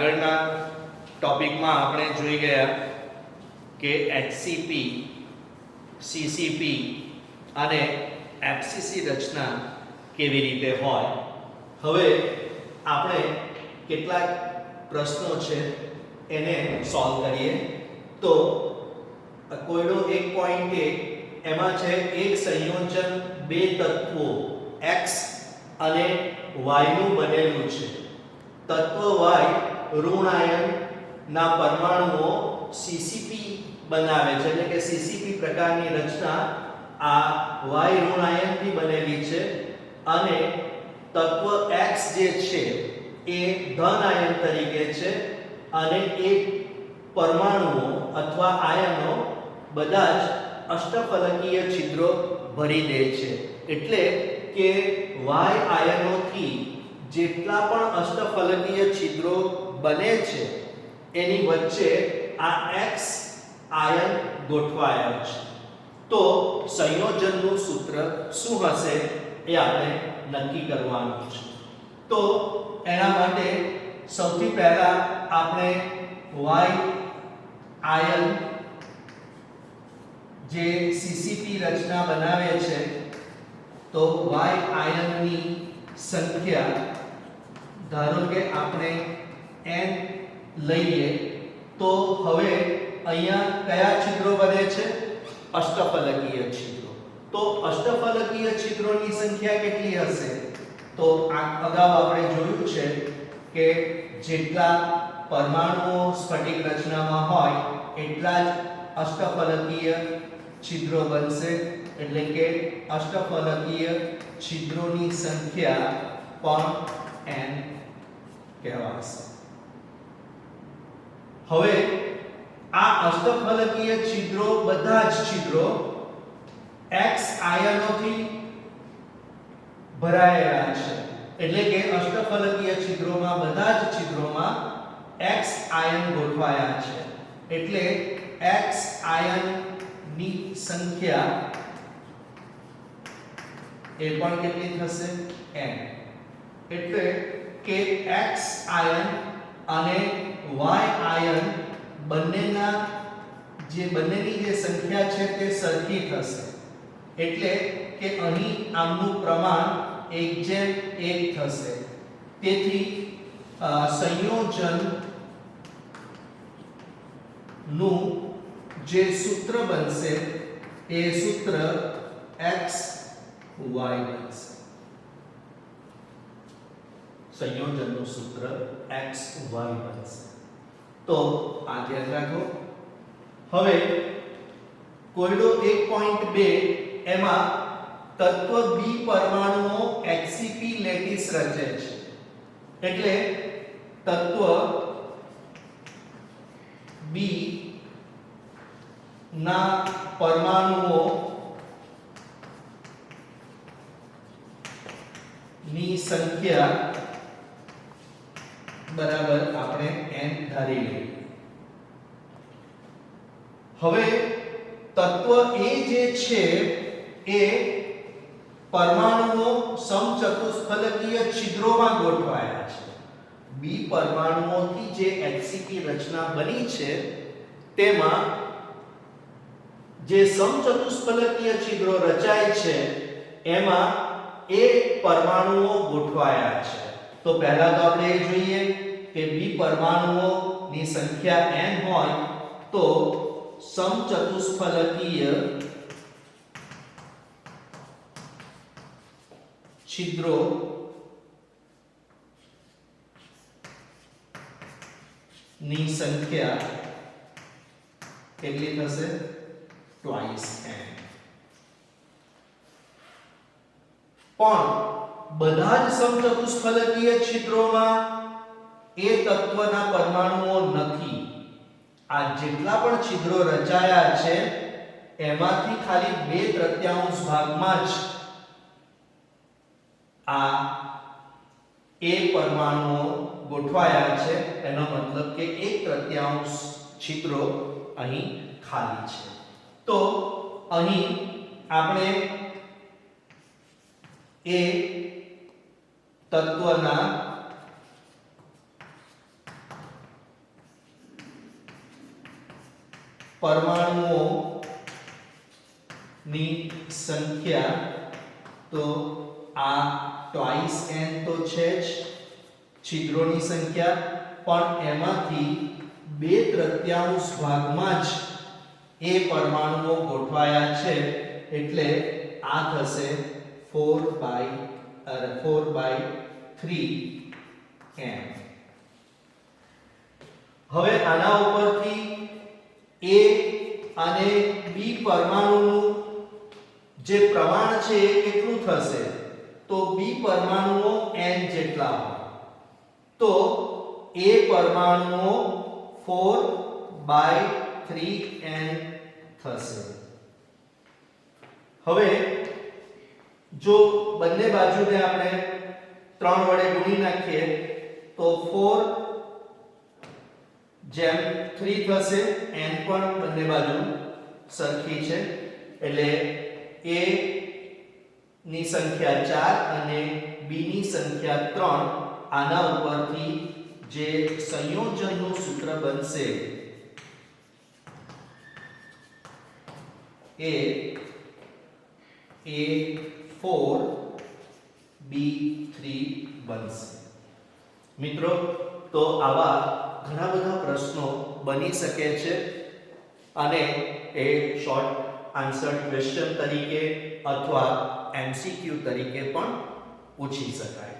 આગળના ટોપિકમાં આપણે જોઈ ગયા કે એચસીપી સીસીપી અને એફસીસી રચના કેવી રીતે હોય. હવે આપણે કેટલાક પ્રશ્નો છે એને સોલ્વ કરીએ. તો કોઈનો એક પોઈન્ટ એ, એમાં છે એક સંયોજન બે તત્વો એક્સ અને વાયનું બનેલું છે. તત્વ y ઋણ આયન ના પરમાણુઓ સીસીપી બનાવે છે. એટલે કે સીસીપી પ્રકારની રચના આ વાય ઋણ આયનથી બનેલી છે અને તત્વ x જે છે એ ધન આયન તરીકે છે અને એ પરમાણુઓ અથવા આયનો બધા જ અષ્ટફલકીય છિદ્રો ભરી દે છે. એટલે કે વાય આયનોથી જેટલા પણ અષ્ટફલકીય છિદ્રો બને છે, એની વચ્ચે આ x આયન ગોઠવાયો છે. તો સંયોજનનું સૂત્ર શું હશે એ આપણે નક્કી કરવાનું છે. તો એના માટે સૌથી પહેલા આપણે y આયન જે CCP રચના બનાવે છે, તો y આયનની સંખ્યા ધારો કે આપણે n લઈએ, તો હવે અહીંયા કયા છિદ્રો બને છે? અષ્ટફલકીય છિદ્રો. તો અષ્ટફલકીય છિદ્રોની સંખ્યા કેટલી હશે? તો આ અગાઉ આપણે જોયું છે કે જેટલા પરમાણુઓ સ્ફટિક રચનામાં હોય, એટલા જ અષ્ટફલકીય છિદ્રો બનશે. એટલે કે અષ્ટફલકીય છિદ્રોની સંખ્યા પણ n કહેવાશે. હવે આ અષ્ટફલકીય છિદ્રો બધા જ છિદ્રો x આયનોથી ભરાયેલા છે. એટલે કે અષ્ટફલકીય છિદ્રોમાં બધા જ છિદ્રોમાં x આયન ગોઠવાયા છે. એટલે x આયનની સંખ્યા એ પણ કેટલી થશે? N. એટલે કે x આયન અને y આયન બંનેના જે બંનેની જે સંખ્યા છે તે સરખી થશે. એટલે કે અહીં આમનું પ્રમાણ એક જેમ એક થશે. તેથી સંયોજનનું જે સૂત્ર બનશે, એ સૂત્ર x y બનશે. સંયોજનનું સૂત્ર x y બનશે. તો આ ધ્યાન રાખો. હવે કોયડો 1.2 એમાં તત્વ B પરમાણુઓ HCP લેટિસ રચે છે. એટલે તત્વ B ના પરમાણુઓ ની સંખ્યા બરાબર આપણે n ધારી લઈએ. હવે તત્વ A જે છે એ પરમાણુઓ સમચતુષ્ફલકીય છિદ્રોમાં ગોઠવાયા છે. B પરમાણુઓથી જે HCP રચના બની છે, તેમાં જે સમચતુષ્ફલકીય છિદ્રો રચાય છે, એમાં એક પરમાણુઓ ગોઠવાયા છે. તો પહેલા તો આપણે એ જોઈએ કે B પરમાણુઓની સંખ્યા n હોય તો સમચતુષ્ફલકીય છિદ્રો ની સંખ્યા કેટલી થશે? Twice n. પણ બધા જ સમચતુષ્ફલકીય છિદ્રોમાં એ તત્વના પરમાણુઓ નથી. આ જેટલા પણ છિદ્રો રચાયા છે, એમાંથી ખાલી બે તૃતીયાંશ ભાગમાં જ આ એ પરમાણુઓ ગોઠવાયા છે. એનો મતલબ કે એક તૃતીયાંશ છિદ્રો અહીં ખાલી છે. તો અહીં આપણે એ તત્વના પરમાણુઓ ની સંખ્યા તો આ ટ્વાઇસ એન તો છે જ છિદ્રોની સંખ્યા, પણ એમાંથી બે તૃતીયાંશ ભાગમાં જ એ પરમાણુઓ ગોઠવાયા છે, એટલે આ થશે 4 બાય અરે 4 બાય 3 m હવે આના ઉપરથી A અને B પરમાણુનું જે પ્રમાણ છે એ કેટલું થશે? તો B પરમાણુઓ n જેટલા હોય. તો A પરમાણુઓ 4 બાય 3n થશે. હવે જો બંને બાજુને આપણે 3 વડે ગુણી નાખીએ, તો 4 જેમ 3 થશે, n પણ બંને બાજુ સરખી છે. એટલે a ની સંખ્યા 4 અને b ની સંખ્યા 3 આના ઉપરથી જે સંયોજનનું સૂત્ર બનશે એ a4 b3 બનશે. મિત્રો, તો આવા ઘણા બધા પ્રશ્નો બની શકે છે અને એ શોર્ટ આન્સર ક્વેશ્ચન તરીકે અથવા એમસીક્યુ તરીકે પણ પૂછી શકાય.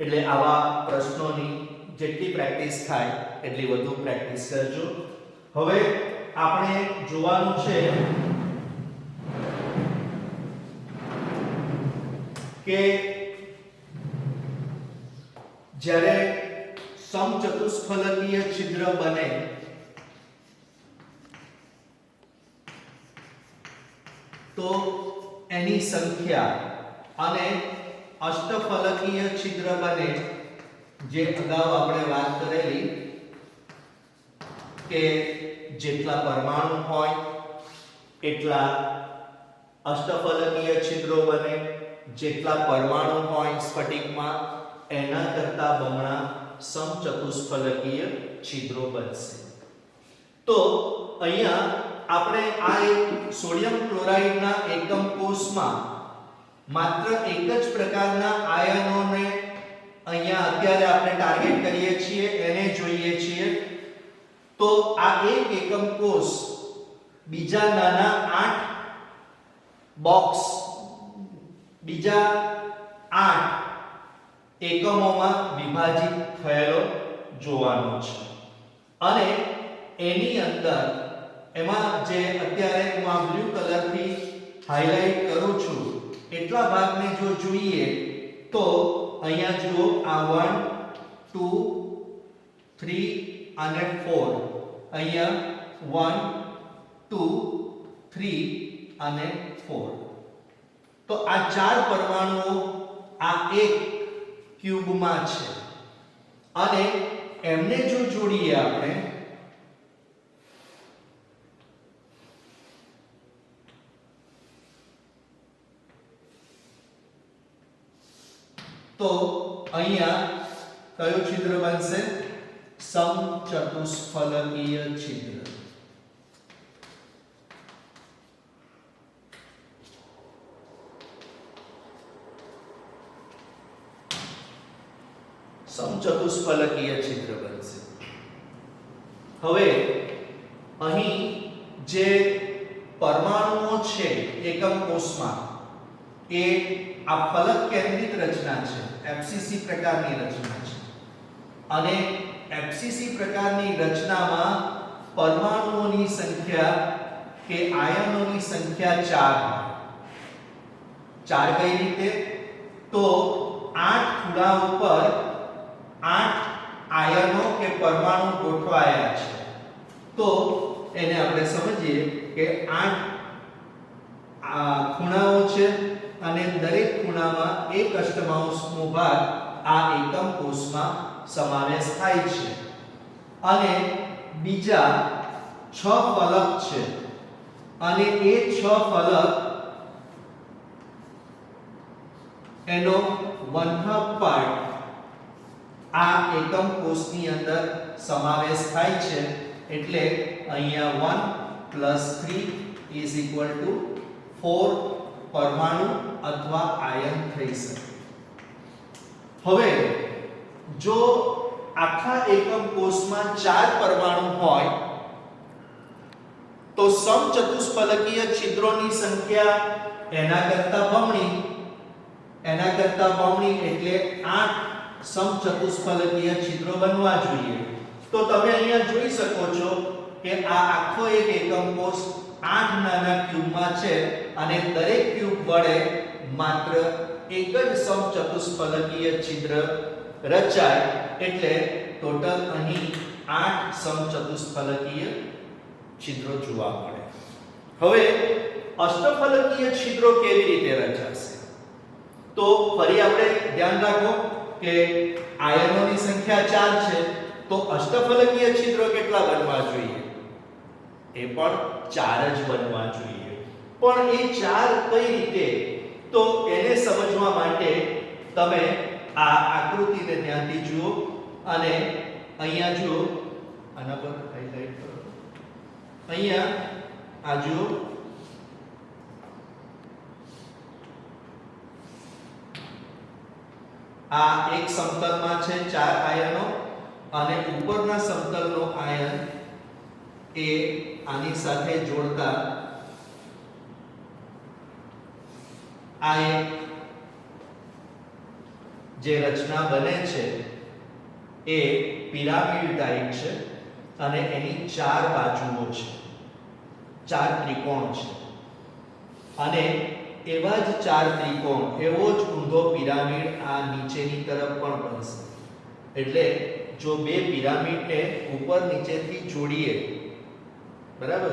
એટલે આવા પ્રશ્નોની જેટલી પ્રેક્ટિસ થાય, એટલી વધુ પ્રેક્ટિસ કરજો. હવે આપણે જોવાનું છે કે જ્યારે સમચતુષ્ફલકીય છિદ્ર બને, તો એની સંખ્યા અને અષ્ટફલકીય છિદ્ર બને, જે અગાઉ આપણે વાત કરેલી કે જેટલા પરમાણુ હોય, એટલા અષ્ટફલકીય છિદ્રો બને. જેટલા પરમાણુ હોય સ્ફટિકમાં, એના કરતા બમણા સમચતુષ્ફલકીય છિદ્રો બનશે. તો અહીંયા આપણે આ એક સોડિયમ ક્લોરાઇડના એકમ કોષમાં માત્ર એક જ પ્રકારના આયનોને અહીંયા અત્યારે આપણે ટાર્ગેટ કરીએ છીએ, એને જોઈએ છીએ. તો આ એક એકમ કોષ બીજા નાના આઠ બોક્સ બીજા આઠ એકમોમાં વિભાજિત થયેલો જોવાનો છે. અને એની અંદર એમાં જે અત્યારે હું આ બ્લુ કલરથી હાઇલાઇટ કરું છું, એટલા ભાગને જો જોઈએ, તો અહીંયા જુઓ આ 1 2 3 અને ફોર અહીંયા 1 2 3 અને 4 તો આ ચાર પરમાણુઓ આ એક ક્યુબમાં છે. અને એમને જો જોડીએ આપણે, તો અહીંયા કયું છિદ્ર બનશે? સમચતુષ્ફલકીય છિદ્ર. સમચતુષ્ફલકીય છિદ્ર બનશે. હવે, અહીં જે પરમાણુઓ છે, એકમ કોષમાં, એ આ ફલક કેન્દ્રિત રચના છે એફસીસી પ્રકારની રચના છે. અને એફસીસી પ્રકારની રચનામાં પરમાણુઓની સંખ્યા કે આયનોની સંખ્યા 4 ચાર કઈ રીતે? તો આઠ ખૂણા ઉપર આઠ આયનો કે પરમાણુ ગોઠવાયા છે. તો એને આપણે સમજીએ કે આઠ આ ખૂણાઓ છે અને દરેક ખૂણામાં એક અષ્ટમાંશનો ભાગ આ એકમ કોષમાં સમાવેશ થાય છે. અને બીજા છ ફલક છે. અને એ છ ફલક એનો વન હાફ પાર્ટ આ એકમ કોષની અંદર સમાવેશ થાય છે એટલે અહીંયા 1 plus three equal to four પરમાણુ અથવા આયન થઈ શકે. હવે, જો આખા એકમ કોષમાં ચાર પરમાણુ હોય, તો સમચતુષ્ફલકીય છિદ્રોની સંખ્યા એના કરતા બમણી. એના કરતા બમણી એટલે 8 સમચતુષ્ફલકીય છિદ્રો બનવા જોઈએ. તો તમે અહીંયા જોઈ શકો છો કે આ આખો એક એકમ કોષ આઠ નાના ક્યુબમાં છે અને દરેક ક્યુબ વડે માત્ર એક જ સમચતુષ્ફલકીય છિદ્ર રચાય એટલે ટોટલ અહીં આઠ સમચતુષ્ફલકીય છિદ્રો જોવા મળે. હવે અષ્ટફલકીય છિદ્રો કેવી રીતે રચાશે? તો ફરી આપણે ધ્યાન રાખો. કે આયનોની સંખ્યા 4 છે, તો અષ્ટફલકીય છિદ્રો કેટલા બનવા જોઈએ? એ પણ 4 જ બનવા જોઈએ. પણ એ 4 કઈ રીતે? તો એને સમજવા માટે તમે આ આકૃતિને ધ્યાનથી જુઓ અને અહીંયા જુઓ. આના પર હાઇલાઇટ કરો અહીંયા, આ જુઓ. આ એક સમતલમાં છે, ચાર આયનો. અને ઉપરના સમતલનો આયન એ આની સાથે જોડતા આ એક જે રચના બને છે, એ પિરામિડ ટાઈપ છે અને એની ચાર બાજુઓ છે. ચાર ત્રિકોણ છે. અને એવા જ ચાર ત્રિકોણ, એવો જ ઊંધો પિરામિડ આ નીચેની તરફ પણ બનશે. એટલે જો બે પિરામિડને ઉપર નીચેથી જોડીએ, બરાબર?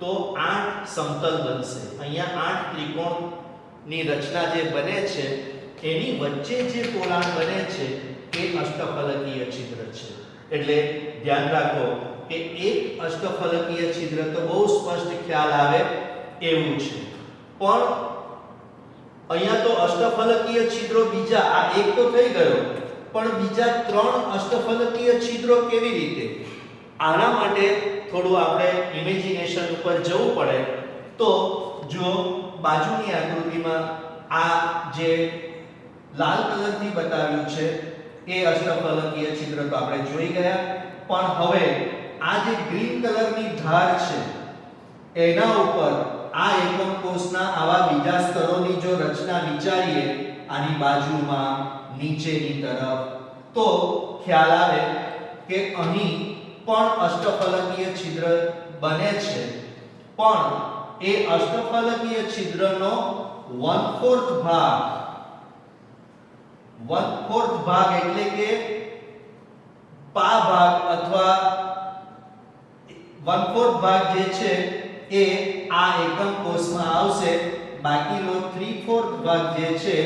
તો આઠ સમતલ બનશે. અહીંયા આઠ ત્રિકોણની રચના જે બને છે, એની વચ્ચે જે પોલાણ બને છે, એ અષ્ટફલકીય છિદ્ર છે. એટલે ધ્યાન રાખો કે એક અષ્ટફલકીય છિદ્ર તો બહુ સ્પષ્ટ ખ્યાલ આવે એવું છે. પણ અહીંયા તો અષ્ટફલકીય છિદ્રો બીજા, આ એક તો થઈ ગયો, પણ બીજા ત્રણ અષ્ટફલકીય છિદ્રો કેવી રીતે? આના માટે થોડું આપણે ઇમેજિનેશન ઉપર જવું પડે. તો જો બાજુની આકૃતિમાં આ જે લાલ કલરથી બતાવ્યું છે, એ અષ્ટફલકીય છિદ્ર તો આપણે જોઈ ગયા, પણ હવે આ જે ગ્રીન કલરની ધાર છે, એના ઉપર આ એકમ કોષના આવા બીજા સ્તરોની જો રચના વિચારીએ આની બાજુમાં નીચેની તરફ, તો ખ્યાલ આવે કે અહીં પણ અષ્ટફલકીય છિદ્ર બને છે. પણ એ અષ્ટફલકીય છિદ્રનો 1/4 ભાગ 1/4 ભાગ એટલે કે પા ભાગ અથવા 1/4 ભાગ જે છે એ આ એકમ કોષમાં આવશે. બાકીનો 3/4 ભાગ જે છે,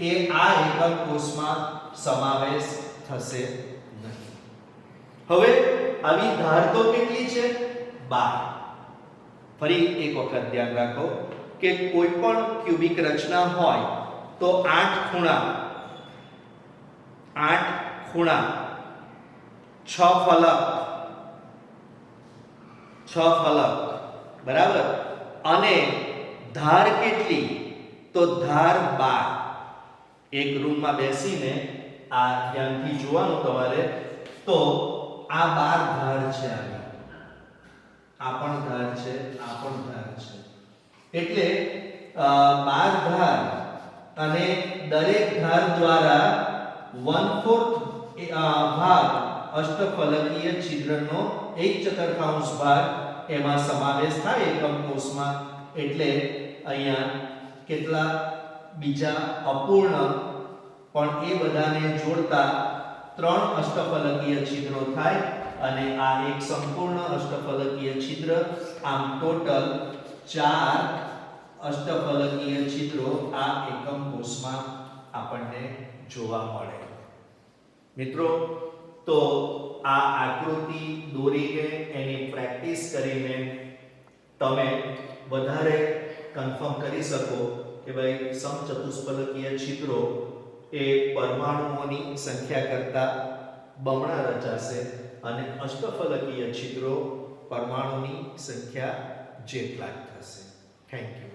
એ આ એકમ કોષમાં સમાવેશ થશે નહીં. હવે આવી ધાર તો કેટલી છે? 12 ફરી એક વખત ધ્યાન રાખો કે કોઈ પણ ક્યુબિક રચના હોય તો આઠ ખૂણા આઠ ખૂણા, છ ફલક છ ફલક બરાબર? અને ધાર કેટલી? તો ધાર 12 એક રૂમમાં બેસીને આ ધ્યાનથી જોવાનું તમારે, તો આ 12 ધાર છે આની. આ પણ ધાર છે, આ પણ ધાર છે. એટલે બાર 12 ધાર અને દરેક ધાર દ્વારા 1/4 ભાગ અષ્ટફલકીય છિદ્રનો એક ચતુર્થાંશ ભાગ એમાં સમાવેશ થાય એકમ કોષમાં એટલે અહીંયા કેટલા બીજા અપૂર્ણ, પણ એ બધાને જોડતા ત્રણ અષ્ટફલકીય છિદ્રો થાય અને આ એક સંપૂર્ણ અષ્ટફલકીય છિદ્ર, આમ ટોટલ ચાર અષ્ટફલકીય છિદ્રો આ એકમ કોષમાં આપણને જોવા મળે. મિત્રો, તો આ આકૃતિ દોરીને એની પ્રેક્ટિસ કરીને તમે વધારે કન્ફર્મ કરી શકો કે ભાઈ સમચતુષ્ફલકીય છિદ્રો એ પરમાણુઓની સંખ્યા કરતા બમણા રચાશે અને અષ્ટફલકીય છિદ્રો પરમાણુની સંખ્યા જેટલા થશે. Thank you